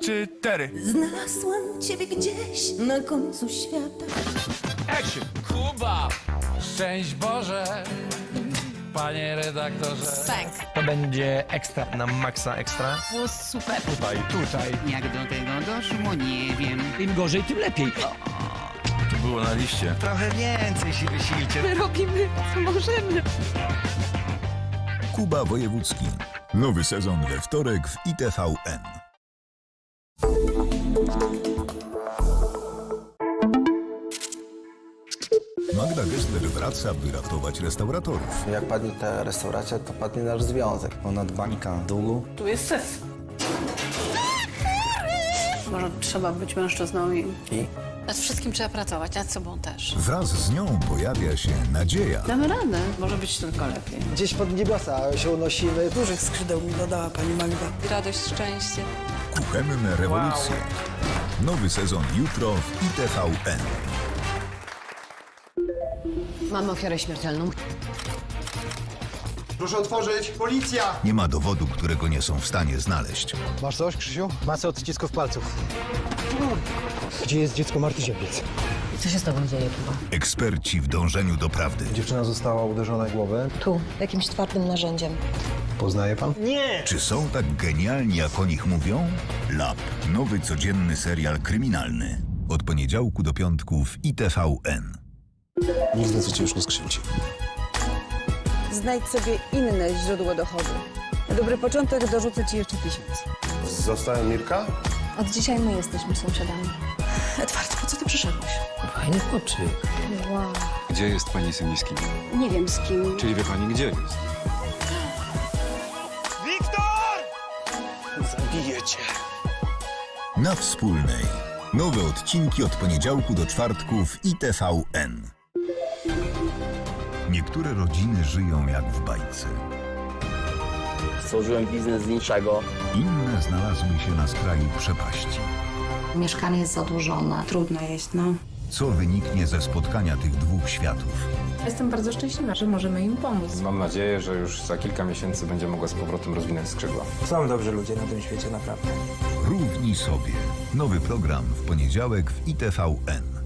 Trzy, cztery. Znalazłam ciebie gdzieś na końcu świata. Action! Kuba! Szczęść Boże! Panie redaktorze. Tak. To będzie ekstra. Na maksa ekstra. Było super. Tutaj, tutaj. Jak do tego doszło, nie wiem. Im gorzej, tym lepiej. To było na liście. Trochę więcej się wysilcie. My robimy, co możemy. Kuba Wojewódzki. Nowy sezon we wtorek w ITVN. Magda Gessler wraca, by ratować restauratorów. Jak padnie ta restauracja, to padnie nasz związek. Ponad bańka długu. Tu jest sens. Może trzeba być mężczyzną i... I? Nad wszystkim trzeba pracować, nad sobą też. Wraz z nią pojawia się nadzieja. Damy radę, może być tylko lepiej. Gdzieś pod niebiosa się unosimy. Dużych skrzydeł mi dodała pani Magda. Radość, szczęście. Kuchenne rewolucje. Nowy sezon jutro w ITVN. Mamy ofiarę śmiertelną. Proszę otworzyć! Policja! Nie ma dowodu, którego nie są w stanie znaleźć. Masz coś, Krzysiu? Masę odcisków palców. Gdzie jest dziecko Marty Ziepiec? Co się z tobą dzieje, Kuba? Eksperci w dążeniu do prawdy. Dziewczyna została uderzona w głowę. Tu, jakimś twardym narzędziem. Poznaje pan? Czy są tak genialni, jak o nich mówią? Lab. Nowy codzienny serial kryminalny. Od poniedziałku do piątku w ITVN. Nigdy co cię już nie skrzywdzi. Znajdź sobie inne źródło dochodu. Na dobry początek dorzucę ci jeszcze tysiąc. Zostałem Mirka? Od dzisiaj my jesteśmy sąsiadami. Edward, po co ty przyszedłeś? Fajny chłopczyk. Wow. Gdzie jest pani Symiski? Nie wiem z kim. Czyli wie pani, gdzie jest? Na wspólnej. Nowe odcinki od poniedziałku do czwartku w ITVN. Niektóre rodziny żyją jak w bajce. Stworzyłem biznes z niczego. Inne znalazły się na skraju przepaści. Mieszkanie jest zadłużone. Trudno jest, no. Co wyniknie ze spotkania tych dwóch światów? Jestem bardzo szczęśliwa, że możemy im pomóc. Mam nadzieję, że już za kilka miesięcy będzie mogła z powrotem rozwinąć skrzydła. Są dobrzy ludzie na tym świecie, naprawdę. Równi sobie. Nowy program w poniedziałek w ITVN.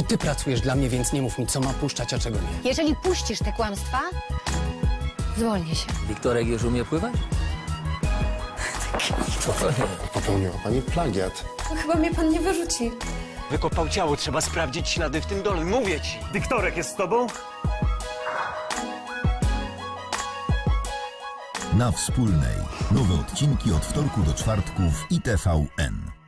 To ty pracujesz dla mnie, więc nie mów mi, co mam puszczać, a czego nie. Jeżeli puścisz te kłamstwa, zwolnię się. Wiktorek już umie pływać? Popełniła pani plagiat. Chyba mnie pan nie wyrzuci. Wykopał ciało, trzeba sprawdzić ślady w tym dole, mówię ci. Wiktorek jest z tobą? Na wspólnej. Nowe odcinki od wtorku do czwartku w ITVN.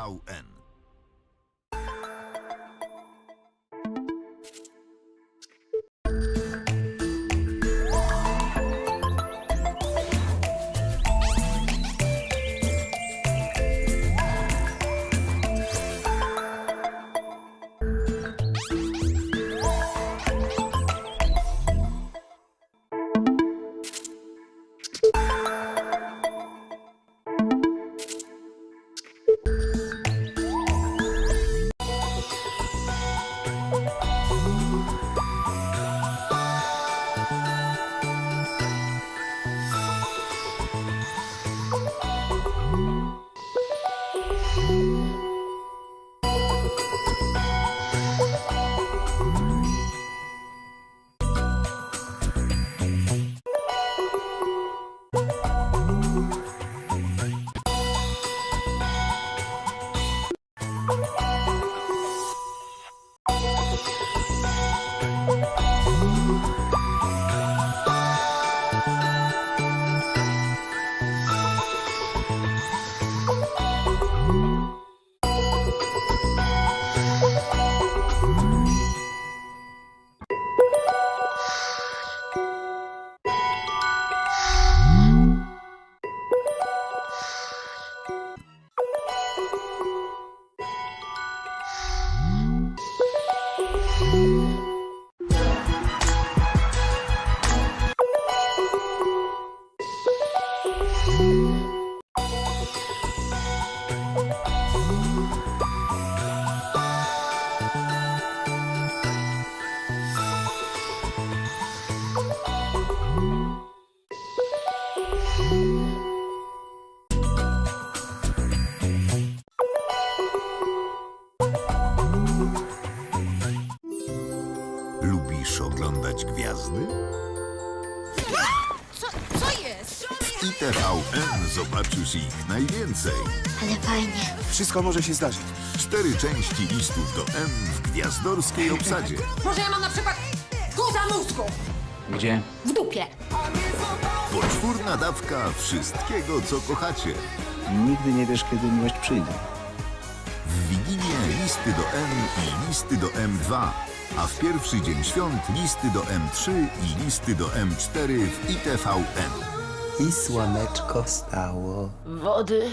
TVN. Lubisz oglądać gwiazdy? Co, co jest? W ITVN zobaczysz ich najwięcej. Ale fajnie. Wszystko może się zdarzyć. Cztery części listów do M w gwiazdorskiej obsadzie. Może ja mam na przykład guza mózgu Gdzie? w dupie. Poczwórna dawka wszystkiego, co kochacie. Nigdy nie wiesz, kiedy miłość przyjdzie. W Wigilię listy do M i listy do M2, a w pierwszy dzień świąt listy do M3 i listy do M4 w ITVN. I słoneczko stało. Wody.